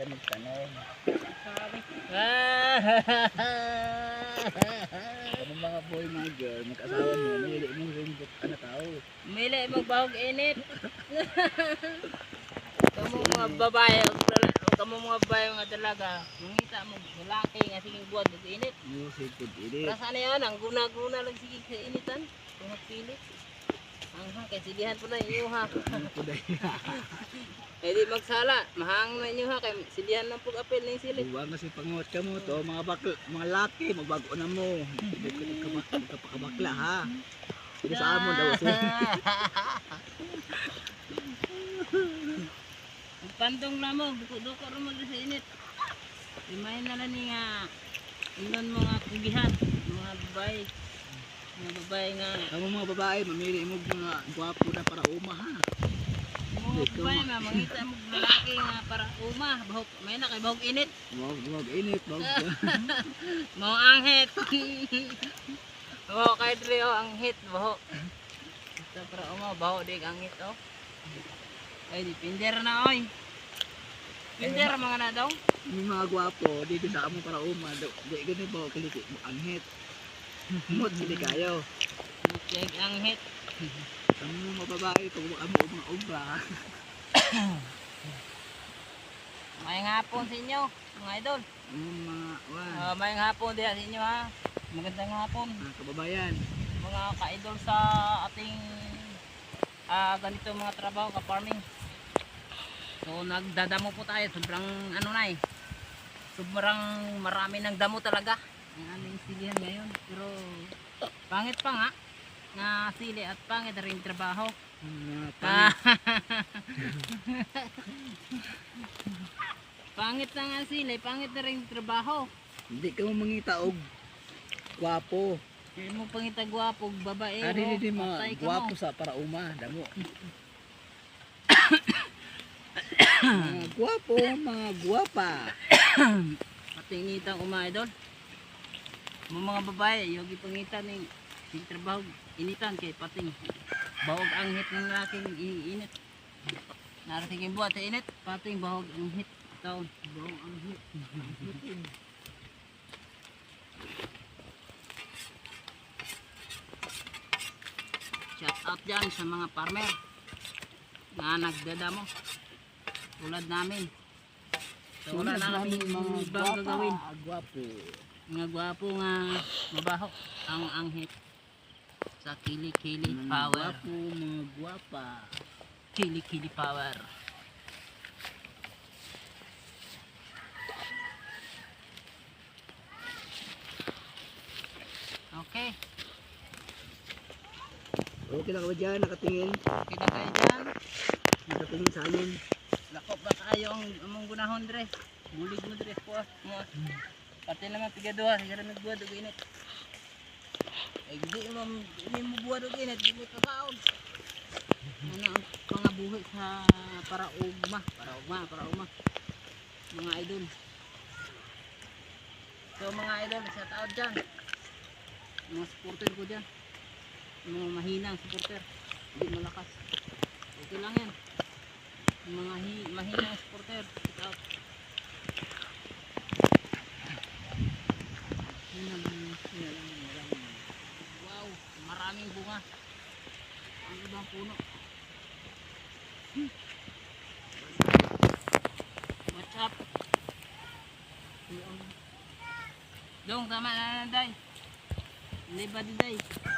ka magtanong. Ano mga boy, mga girl, mag-asawa mo, may mo rin ano tao. Mili magbahog init. Kamu mga babae, kamu mga babae nga talaga, mangita mo lalaki nga sige buwan ug init. Music, good edit. Para sana yan, ang guna-guna lang sige sa initan. Kung pilit. Ang ha, kay silihan po na inyo ha. Di magsala, mahang na inyo ha, kay silihan lang po apel na yung silit. Huwag kasi panguhat ka mo to, mga bakla, mga laki, magbago na mo. Hindi ka nagkapakabakla ha. Hindi sa amon daw. Pantong lang mo, duko-duko rin mo sa init. Imahin na lang nga, inon mga kugihan, mga babae. Mga babae nga, Kamu mga babae, mamili mo mga gwapo na para uma ha. mga babae nga, mangita mo lalaki nga para uma, bahog, may na kay bahog init, Huwag, huwag init, huwag. mga anghit. Bahog kay Dre, oh, anghit, bahog. Basta para uma, bahog dig anghit, oh. Ay, di, pinder na, oy. Pinder mga na daw. Yung mga gwapo, dito sa amo para uma. Di ganun ba, kiliti, anghit. Mut, sili kayo. Dig anghit. Kamu mga babae, pag amo mga ubra. May hapon sa inyo, mga idol. Mga, wan, Uh, may hapon din sa inyo ha. Magandang hapon. mga kababayan. Mga ka-idol sa ating ah ganito mga trabaho ka farming. So nagdadamo po tayo. Sobrang ano na eh. Sobrang marami ng damo talaga. Ang aming silihan ngayon. Pero pangit pa nga na sili at pangit rin trabaho. Ah. pangit. pangit na nga sili, pangit na rin trabaho. Hindi ka mo mangita og gwapo. Hindi mo pangita gwapo, babae. Ari patay mga gwapo sa para uma, damo. mga gwapo, mga gwapa. Patingitan ko mga idol. Mga babae, yogi pangitan ni yung trabaho, initan kay pating. Bahog ang hit ng laking iinit. Narating yung buhat init, pating bahog ang hit. Taon, bahog ang hit. Shout out dyan sa mga farmer na nagdadamo. Tulad namin. So, wala na kami mga gagawin. Gwapo. Mga gwapo nga mabaho ang anghit sa kili-kili Mga power. gwapo, mga gwapa. Kili-kili power. Okay, Okay lang ka ba dyan? Nakatingin. kita kayo dyan. Nakatingin sa amin. Lako ba kayo ang among gunahon dre? Bulig mo dre po. Mo. Pati naman tigaduha, sigara nagbuhat og init. Ay di mo di mo buhat og init, di mo kakaon. Ano ang mga buhi sa para ugma, para ugma, para ugma. Mga idol. So mga idol, sa taon dyan. Mga supporter ko dyan. Mga mahinang supporter. Hindi malakas. Okay lang yan. Mga hi mahinang supporter, check out. Yun ang yun ang maraming. Wow, maraming bunga. Ang ibang puno. Hmm. What's up? Dong, tama na na, day. Liba di day.